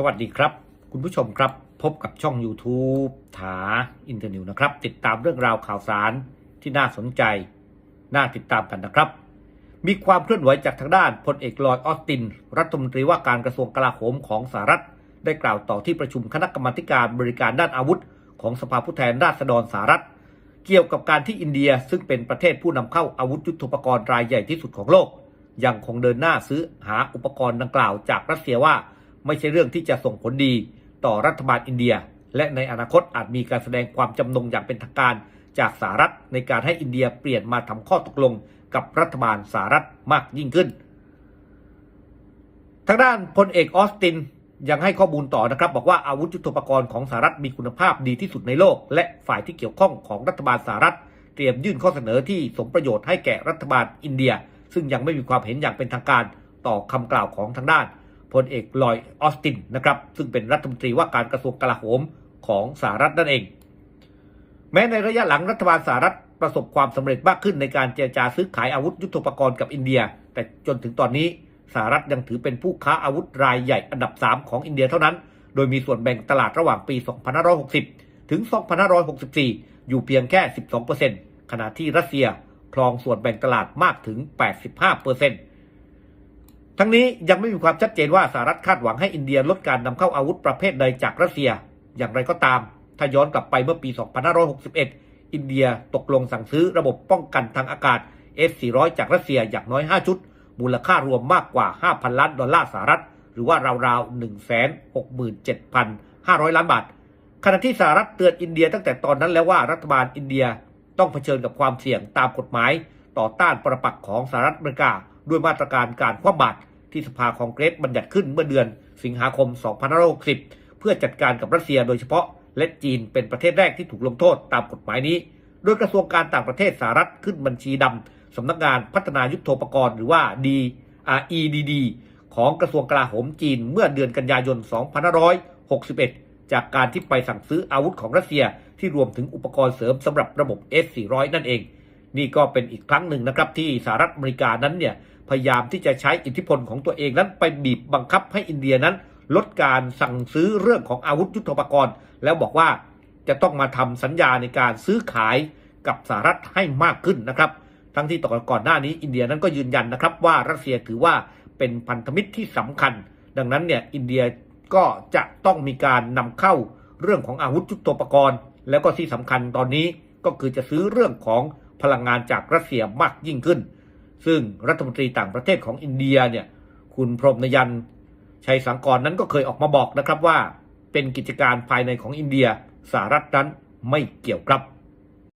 สวัสดีครับ คุณผู้ชมครับ พบกับช่อง YouTube ถาอินเทอร์นิวนะครับ ติดตามเรื่องราวข่าวสารที่น่าสนใจ น่าติดตามกันนะครับ มีความเคลื่อนไหวจากทางด้านพลเอกลอยออสติน รัฐมนตรีว่าการกระทรวงกลาโหมของสหรัฐ ได้กล่าวต่อที่ประชุมคณะกรรมาการบริการด้านอาวุธ ของสภาผู้แทนราษฎรสหรัฐ เกี่ยวกับการที่อินเดียซึ่งเป็นประเทศผู้นำเข้าอาวุธยุทโธปกรณ์รายใหญ่ที่สุดของโลก ยังคงเดินหน้าซื้อหาอุปกรณ์ดังกล่าวจากรัสเซียว่า ไม่ใช่เรื่องที่จะส่งผลดีต่อรัฐบาลอินเดีย และในอนาคตอาจมีการแสดงความจำนงอย่างเป็นทางการ จากสหรัฐในการให้อินเดียเปลี่ยนมาทำข้อตกลงกับรัฐบาลสหรัฐมากยิ่งขึ้น ทางด้านพลเอกออสตินยังให้ข้อมูลต่อนะครับบอกว่าอาวุธยุทโธปกรณ์ของสหรัฐมีคุณภาพดีที่สุดในโลก และฝ่ายที่เกี่ยวข้องของรัฐบาลสหรัฐ เตรียมยื่นข้อเสนอที่สมประโยชน์ให้แก่รัฐบาลอินเดีย ซึ่งยังไม่มีความเห็นอย่างเป็นทางการต่อคำกล่าวของทางด้าน พลเอกลอยออสตินนะครับ ซึ่งเป็นรัฐมนตรีว่าการกระทรวงกลาโหมของสหรัฐนั่นเอง แม้ในระยะหลังรัฐบาลสหรัฐประสบความสำเร็จมากขึ้นในการเจรจาซื้อขายอาวุธยุทโธปกรณ์กับอินเดีย แต่จนถึงตอนนี้สหรัฐยังถือเป็นผู้ค้าอาวุธรายใหญ่อันดับ 3 ของอินเดียเท่านั้น โดยมีส่วนแบ่งตลาดระหว่างปี 2560 ถึง 2564 อยู่เพียงแค่ 12%ขณะที่รัสเซียครองส่วนแบ่งตลาดมากถึง 85% ทั้งนี้ยังไม่มีความชัดเจนว่าสหรัฐคาดหวังให้อินเดียลดการนำเข้าอาวุธประเภทใดจากรัสเซีย อย่างไรก็ตาม ถ้าย้อนกลับไปเมื่อปี 2561 อินเดียตกลงสั่งซื้อระบบป้องกันทางอากาศ S-400 จากรัสเซียอย่างน้อย 5 ชุด มูลค่ารวมมากกว่า 5,000 ล้านดอลลาร์สหรัฐ หรือว่าราวๆ 167,500 ล้านบาท ขณะที่สหรัฐเตือนอินเดียตั้งแต่ตอนนั้นแล้วว่ารัฐบาลอินเดียต้องเผชิญกับความเสี่ยงตามกฎหมาย ต่อต้านประปักษ์ของสหรัฐอเมริกา ด้วยมาตรการการคว่ำบาตร ที่สภาคองเกรสบัญญัติขึ้นเมื่อเดือนสิงหาคม 2560 เพื่อจัดการกับรัสเซียโดยเฉพาะ และจีนเป็นประเทศแรกที่ถูกลงโทษตามกฎหมายนี้ โดยกระทรวงการต่างประเทศสหรัฐขึ้นบัญชีดำสำนักงานพัฒนายุทโธปกรณ์หรือว่า D EDD ของกระทรวงกลาโหมจีนเมื่อเดือนกันยายน 2561 จากการที่ไปสั่งซื้ออาวุธของรัสเซียที่รวมถึงอุปกรณ์เสริมสำหรับระบบ S400 นั่นเอง นี่ก็เป็นอีกครั้งหนึ่งนะครับที่สหรัฐอเมริกานั้นเนี่ยพยายามที่จะใช้อิทธิพลของตัวเองนั้นไปบีบบังคับให้อินเดียนั้น ลดการสั่งซื้อเรื่องของอาวุธยุทโธปกรณ์ แล้วบอกว่าจะต้องมาทำสัญญาในการซื้อขายกับสหรัฐให้มากขึ้นนะครับ ทั้งที่ต่อก่อนหน้านี้อินเดียนั้นก็ยืนยันนะครับว่ารัสเซียถือว่าเป็นพันธมิตรที่สำคัญ ดังนั้นเนี่ยอินเดียก็จะต้องมีการนำเข้าเรื่องของอาวุธยุทโธปกรณ์ แล้วก็ที่สำคัญตอนนี้ก็คือจะซื้อเรื่องของ พลังงานจากรัสเซียมากยิ่งขึ้น ซึ่งรัฐมนตรีต่างประเทศของอินเดียเนี่ยคุณพรหมนยันชัยสังกรนั้นก็เคยออกมาบอกนะครับว่า เป็นกิจการภายในของอินเดียสหรัฐนั้นไม่เกี่ยวครับ